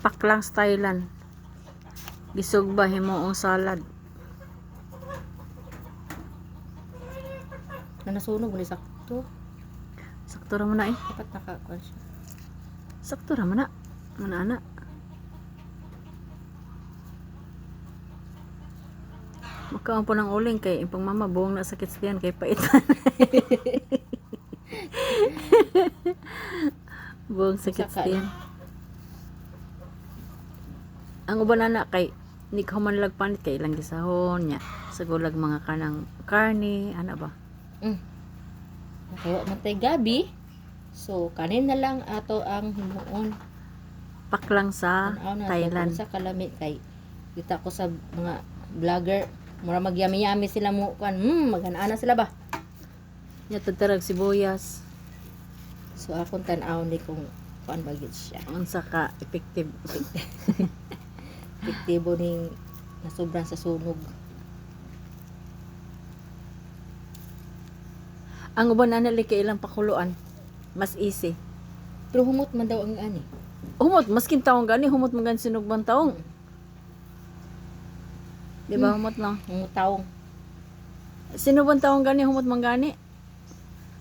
Paklang Thailand. Gisog ba himuong salad? Na nasunog ni sakto. Sakto ra mo na eh. Dapat nakakuan siya. Sakto ra mo na. Mana ana. Makaon po ng uling kay impang mama buong na sakit sa tiyan kay paitan. buong sakit sa tiyan. Ang uban na kay ni ka man panit kay ilang gisahon niya. Sa gulag mga kanang karne, ana ba? Mm. Kaya matay gabi. So, kanin na lang ato ang himuon. Paklang sa na Thailand. Sa kalamit kay kita ko sa mga vlogger. Mura magyami-yami sila mo kan. Hmm, magana sila ba? Nya tatarag sibuyas. So, akong tanaw ni kung kuan ba gyud siya. Unsa ka effective. Epektibo ning nasobran sa sunog. Ang uban na nali kay ilang pakuluan. Mas easy. Pero humot man daw ang ani. Humot, maskin taong gani, humot man gani sinugbang taong. Di ba humot lang? Ang taong Sinugbang taong gani, humot man gani.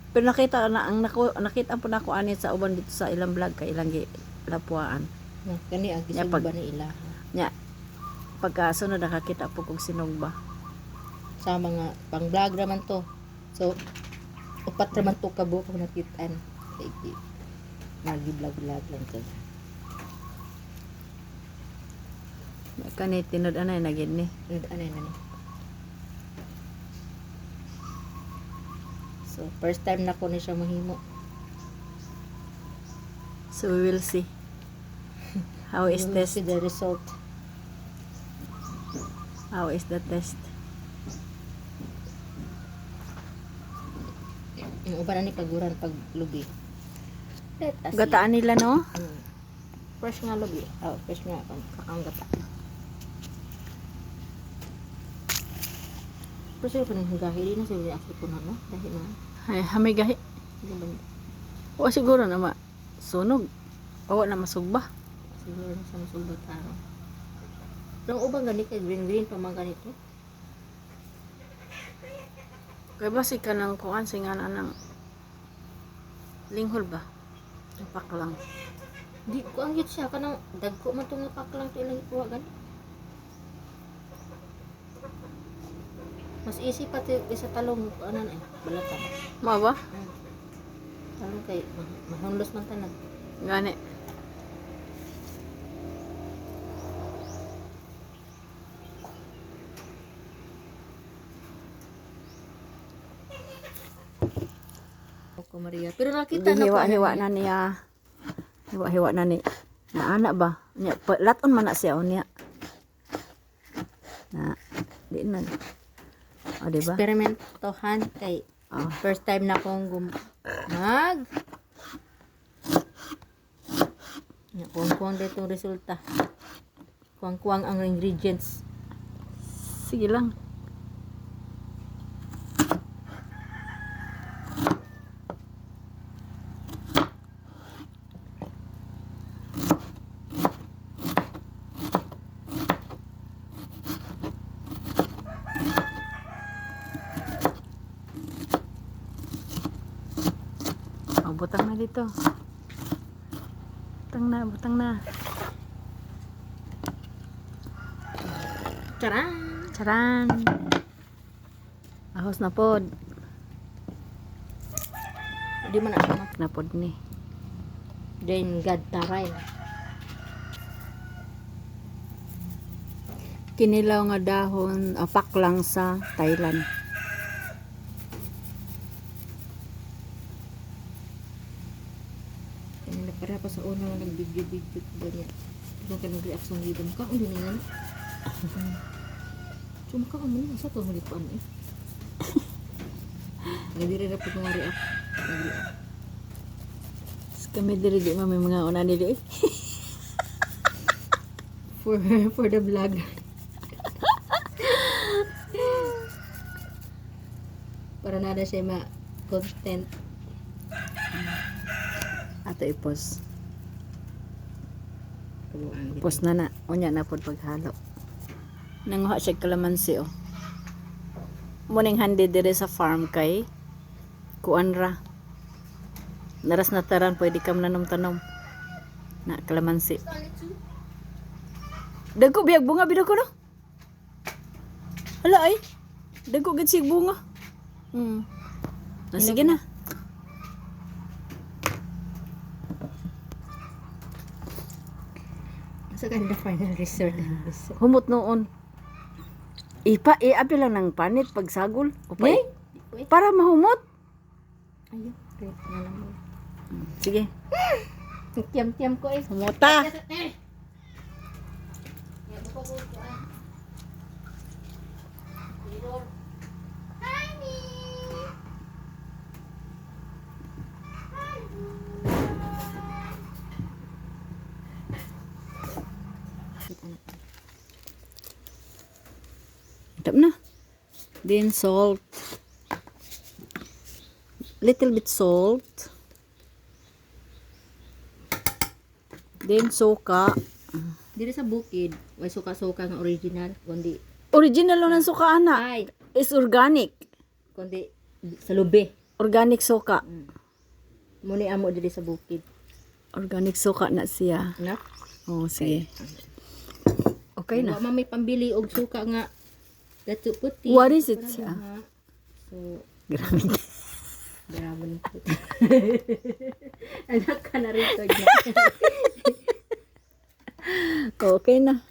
Pero nakita na ang naku, nakita po na ako ani sa uban dito sa ilang vlog kay ilang lapuan. na kani ang Ya, gisog pag- ba ni ila Nya pagka sunod nakakita po kog sinugba. sa mga pang vlog raman to. So upat raman to kabo kung nakitaan. Di magi vlog vlog lang to. Kani tinud anay na gid ni. Ano ano na ni. So first time na ko ni siya mahimo. So we will see. How is see the result. How is the test? Yung uban na ni kaguran pag lubi. Let us see. Gataan nila no? Mm. Fresh nga lubi. Oh, fresh nga kakang gata. Pero sila pa nang gahi na sila ako po na no? Dahil na. Ay, hamay gahi. O siguro na ma sunog. O na masugba. Siguro na sa masulbat araw. Pero ang ubang ganit kay green green pa mga ganito. Kaya ba si ka ng kuan singana ng linghol ba? Tapak lang. Di ko ang yun siya kanang dagko man tong napak lang to ilang ikuha gani. Mas easy pati isa talong ano na eh, balatan. Mo ba? Mm. Talong kay ma- mahunlos man tanan. Gani. Maria. Pero nakita na Hiwa-hiwa na niya. Hiwa-hiwa na ni. Na anak ba? Nya laton man na siya o niya. Na di na. O di ba? Experimentohan kay Oh. first time na akong gum mag Ya, kuwang-kuwang dito ang resulta. Kuwang-kuwang ang ingredients. Sige lang. Oh, butang na dito. Butang na, butang na. Charan! Charan! Ahos na pod. Di man ma. Na pod ni. Then God taray. Kinilaw nga dahon, apak lang sa Thailand. Kanina para pa sa una nga ko ganyan. Ito ka nag-reaction dito. Mukha ko din yan. So mukha ko mo sa to huli pa eh. Hindi rin na po kong react. Nag-react. Kami diri di mami mga una nili. For, for the vlog. para nada siya ma-content. Ato ipos. Kabuang. Pos na na. Unya na pod paghalo. Nanguha siya kalamansi oh. Muning handi dire sa farm kay kuan ra. Naras na taran pwede kam nanom-tanom. Na kalamansi. Dagko biyag bunga bida ko no. Hala ay. Dagko gid sig bunga. Hmm. Na, sige na. Sa ganda final resort. Humot noon. Ipa, iapi lang ng panit pag sagol. Upay. Uy. Para mahumot. Ayun. Great na lang mo. Sige. Tiam-tiam ko eh. Humuta. Tap na. Then salt. Little bit salt. Then suka. Diri sa bukid, way suka-suka nga original, kundi Original lang ng suka ana. ay, Is organic. kundi sa lube. Organic suka. Muni amo diri sa bukid. Organic suka na siya. Na? Oh, sige. Okay na. Wa may pambili og suka nga dato puti. What is it Parang nga. So, Grabe. Grabe po. Anak ka na rin to. okay na.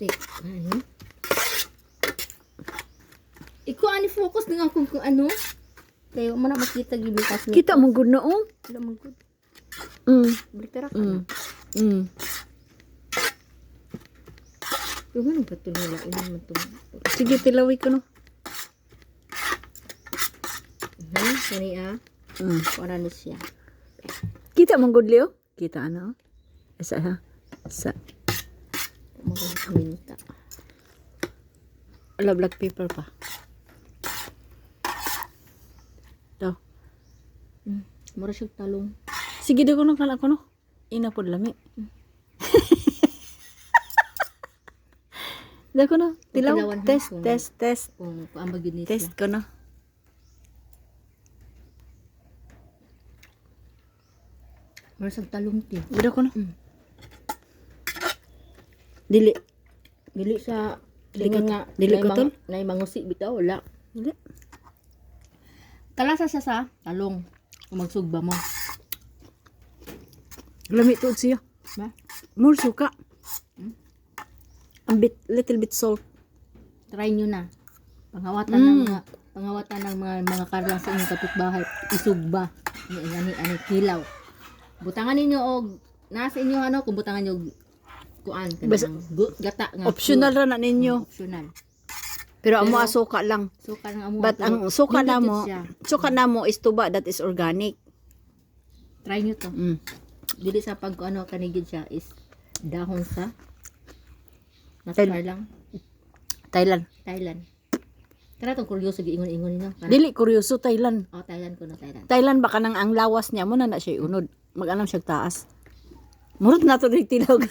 Tik, ano? Ikaw ani focus na nga kung, kung ano. Kayo mo na makita mo. Kita mong good na oh. Wala mo good. Mm. Balitara ka Mm. Mm. Yung ano ba ito nila? Ilan ito? Sige, tilawi ko no. Hmm, kani ah. Mm. Kung ano siya. Kita mong good Leo? Kita ano? Isa ha? Sa Mga minta. ala black paper pa. Daw. Hmm. Mura siya talong. Sige, di ko no kala ko no. Ina pod lami. Dako no. Tilaw. Tilawan Test, kung- test, test. Kung yun niya. Test ko no. Mura siya talong ti. Gida ko no. Mm. Dili. Dili sa Dili ko- nga dili ko na tol? na mangusi bitaw wala. Dili. Kalasa siya sa talong. Kung magsugba mo. Lami to siya. Ba? More suka. A bit, little bit salt. Try nyo na. Pangawatan Mm. ng mga pangawatan ng mga mga karlang sa inyong kapitbahay. Isugba. Ani ani ani kilaw. Butangan ninyo og nasa inyo ano kung butangan nyo kuan gu- gata nga Optional ra na ninyo. optional. Pero amo asuka lang. So kanang amo But ang suka na mo, siya. suka na mo is tuba that is organic. Try nyo to. Mm. Dili sa pag ano kanigid siya is dahon sa Nascar lang. Thailand. Thailand. Kaya itong kuryoso giingon-ingon nino. Kana- Dili kuryoso Thailand. Oh, Thailand ko na Thailand. Thailand baka nang ang lawas niya mo na na siya unod. Mag-anam siya taas. Murot na to dig tilaw.